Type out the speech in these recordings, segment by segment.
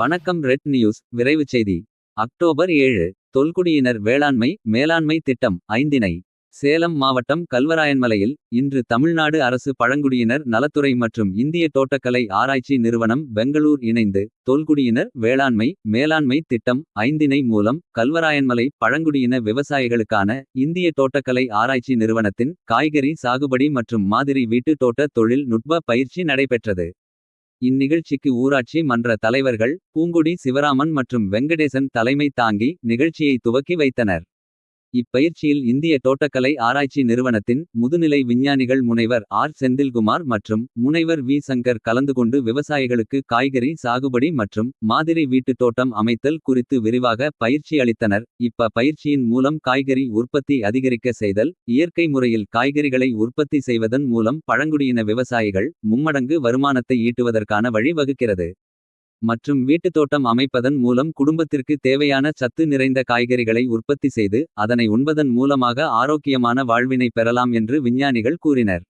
வணக்கம் red news விரைவுச் செய்தி. அக்டோபர் ஏழு தொல்குடியினர் வேளாண்மை மேலாண்மை திட்டம் ஐந்தினை சேலம் மாவட்டம் கல்வராயன்மலையில் இன்று தமிழ்நாடு அரசு பழங்குடியினர் நலத்துறை மற்றும் இந்திய தோட்டக்கலை ஆராய்ச்சி நிறுவனம் பெங்களூர் இணைந்து தொல்குடியினர் வேளாண்மை மேலாண்மை திட்டம் ஐந்தினை மூலம் கல்வராயன்மலை பழங்குடியின விவசாயிகளுக்கான இந்திய தோட்டக்கலை ஆராய்ச்சி நிறுவனத்தின் காய்கறி சாகுபடி மற்றும் மாதிரி வீட்டு தோட்ட தொழில் நுட்ப பயிற்சி நடைபெற்றது. இந்நிகழ்ச்சிக்கு ஊராட்சி மன்ற தலைவர்கள் பூங்குடி சிவராமன் மற்றும் வெங்கடேசன் தலைமை தாங்கி நிகழ்ச்சியை துவக்கி வைத்தனர். இப்பயிற்சியில் இந்திய தோட்டக்கலை ஆராய்ச்சி நிறுவனத்தின் முதுநிலை விஞ்ஞானிகள் முனைவர் ஆர். செந்தில்குமார் மற்றும் முனைவர் வி. சங்கர் கலந்து கொண்டு விவசாயிகளுக்கு காய்கறி சாகுபடி மற்றும் மாதிரி வீட்டுத் தோட்டம் அமைத்தல் குறித்து விரிவாக பயிற்சி அளித்தனர். இப்ப பயிற்சியின் மூலம் காய்கறி உற்பத்தி அதிகரிக்க செய்தல் இயற்கை முறையில் காய்கறிகளை உற்பத்தி செய்வதன் மூலம் பழங்குடியின விவசாயிகள் மும்மடங்கு வருமானத்தை ஈட்டுவதற்கான வழி வகுக்கிறது மற்றும் வீட்டுத் தோட்டம் அமைப்பதன் மூலம் குடும்பத்திற்கு தேவையான சத்து நிறைந்த காய்கறிகளை உற்பத்தி செய்து அதனை உண்பதன் மூலமாக ஆரோக்கியமான வாழ்வினை பெறலாம் என்று விஞ்ஞானிகள் கூறினர்.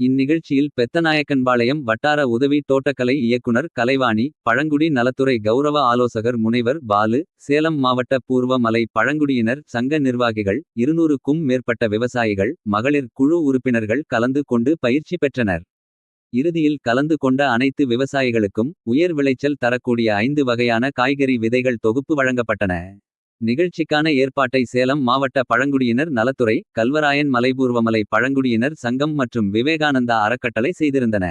இந்நிகழ்ச்சியில் பெத்தநாயக்கன்பாளையம் வட்டார உதவி தோட்டக்கலை இயக்குனர் கலைவாணி பழங்குடி நலத்துறை கௌரவ ஆலோசகர் முனைவர் பாலு சேலம் மாவட்ட பூர்வமலை பழங்குடியினர் சங்க நிர்வாகிகள் இருநூறுக்கும் மேற்பட்ட விவசாயிகள் மகளிர் குழு உறுப்பினர்கள் கலந்து கொண்டு பயிற்சி பெற்றனர். இறுதியில் கலந்து கொண்ட அனைத்து விவசாயிகளுக்கும் உயர் விளைச்சல் தரக்கூடிய ஐந்து வகையான காய்கறி விதைகள் தொகுப்பு வழங்கப்பட்டன. நிகழ்ச்சிக்கான ஏற்பாட்டை சேலம் மாவட்ட பழங்குடியினர் நலத்துறை கல்வராயன் மலைபூர்வமலை பழங்குடியினர் சங்கம் மற்றும் விவேகானந்தா அறக்கட்டளை செய்திருந்தன.